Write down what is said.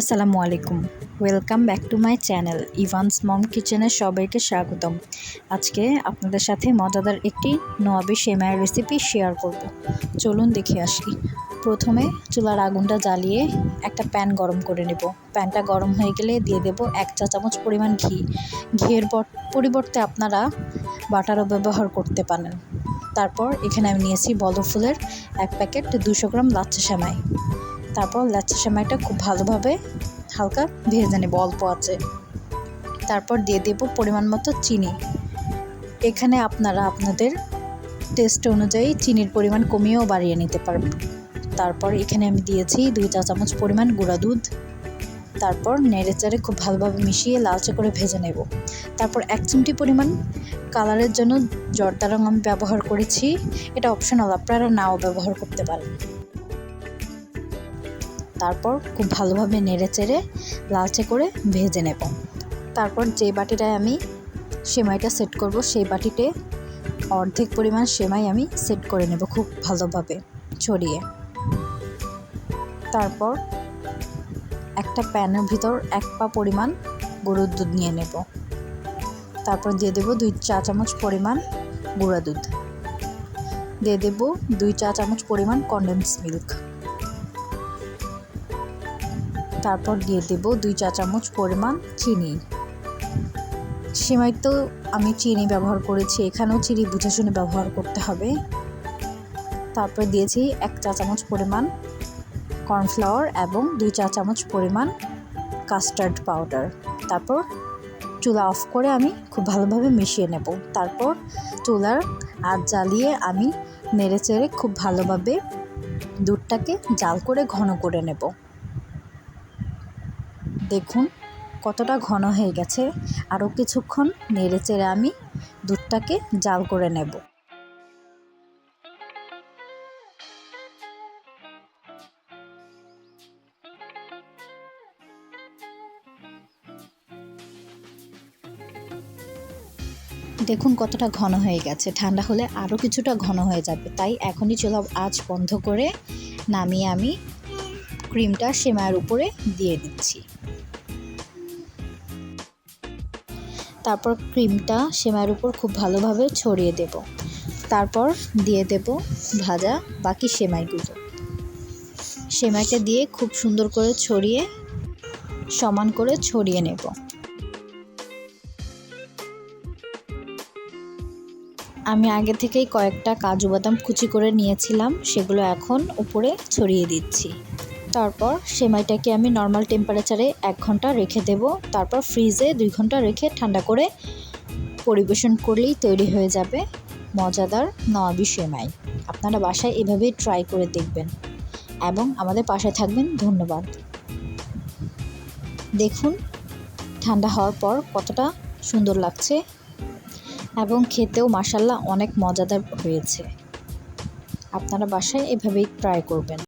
আসসালামু আলাইকুম। Welcome back to my channel Evan's mom কিচেনে সবাইকে স্বাগতম। আজকে আপনাদের সাথে মজাদার একটি নোয়াবি সেমাইয়ের রেসিপি শেয়ার করব। চলুন দেখে আসি। প্রথমে চুলার আগুনটা জ্বালিয়ে একটা প্যান গরম করে নেব। প্যানটা গরম হয়ে গেলে দিয়ে দেব এক চা চামচ পরিমাণ ঘি। ঘিয়ের পরিবর্তে আপনারা বাটারও ব্যবহার করতে পারেন। তারপর এখানে আমি নিয়েছি বলফুলের এক প্যাকেট দুশো গ্রাম লাচ্চা সেমাই। তারপর লাচ্চা সেমাইটা খুব ভালোভাবে হালকা ভেজে নেব, অল্প আছে। তারপর দিয়ে দেব পরিমাণ মতো চিনি। এখানে আপনারা আপনাদের টেস্ট অনুযায়ী চিনির পরিমাণ কমিয়েও বাড়িয়ে নিতে পারবেন। তারপর এখানে আমি দিয়েছি দুই চা চামচ পরিমাণ গুঁড়া দুধ। তারপর নেড়ে চেড়ে খুব ভালোভাবে মিশিয়ে লালচে করে ভেজে নেব। তারপর এক চিমটি পরিমাণ কালারের জন্য জর্দা রং আমি ব্যবহার করেছি। এটা অপশনাল আপনারা নাও ব্যবহার করতে পারেন। তারপর খুব ভালোভাবে নেড়ে চেড়ে লালচে করে ভেজে নেব। তারপর যে বাটিটায় আমি সেমাইটা সেট করব, সেই বাটিতে অর্ধেক পরিমাণ সেমাই আমি সেট করে নেব খুব ভালোভাবে ছড়িয়ে। তারপর একটা প্যানের ভিতর এক পা পরিমাণ গরুর দুধ নিয়ে নেব। তারপর দিয়ে দেব দুই চা চামচ পরিমাণ গুঁড়া দুধ। দিয়ে দেব দুই চা চামচ পরিমাণ কন্ডেন্স মিল্ক তারপর দিয়ে দেব দুই চা চামচ পরিমাণ চিনি। সেমাই তো আমি চিনি ব্যবহার করেছি, এখানেও চিনি বুঝে শুনে ব্যবহার করতে হবে। তারপর দিয়েছি এক চা চামচ পরিমাণ কর্নফ্লাওয়ার এবং দুই চা চামচ পরিমাণ কাস্টার্ড পাউডার। তারপর চুলা অফ করে আমি খুব ভালোভাবে মিশিয়ে নেব। তারপর চুলার আর জ্বালিয়ে আমি নেড়ে চেড়ে খুব ভালোভাবে দুধটাকে জাল করে ঘন করে নেব। দেখুন, কতটা ঘন হয়ে গেছে। আরও কিছুক্ষণ নেড়ে চেড়ে আমি দুধটাকে জাল করে নেব। দেখুন, কতটা ঘন হয়ে গেছে। ঠান্ডা হলে আরও কিছুটা ঘন হয়ে যাবে। তাই এখনই চলো আজ বন্ধ করে নামিয়ে আমি ক্রিমটা সেমাইয়ের উপরে দিয়ে দিচ্ছি। তারপর ক্রিমটা সেমাইয়ের উপর খুব ভালোভাবে ছড়িয়ে দেব। তারপর দিয়ে দেব ভাজা বাকি সেমাইগুলো। সেমাইটা দিয়ে খুব সুন্দর করে ছড়িয়ে, সমান করে ছড়িয়ে নেব। আমি আগে থেকেই কয়েকটা কাজু বাদাম কুচি করে নিয়েছিলাম, সেগুলো এখন উপরে ছড়িয়ে দিচ্ছি। তারপর সেমাইটাকে আমি নর্মাল টেম্পারেচারে এক ঘণ্টা রেখে দেব। তারপর ফ্রিজে দুই ঘণ্টা রেখে ঠান্ডা করে পরিবেশন করলেই তৈরি হয়ে যাবে মজাদার নওয়াবি সেমাই। আপনারা বাসায় এভাবেই ট্রাই করে দেখবেন। এবং আমাদের পাশে থাকবেন, ধন্যবাদ। দেখুন, ঠান্ডা হওয়ার পর কতটা সুন্দর লাগছে এবং খেতেও মাসাল্লাহ অনেক মজাদার হয়েছে। আপনারা বাসায় এভাবেই ট্রাই করবেন।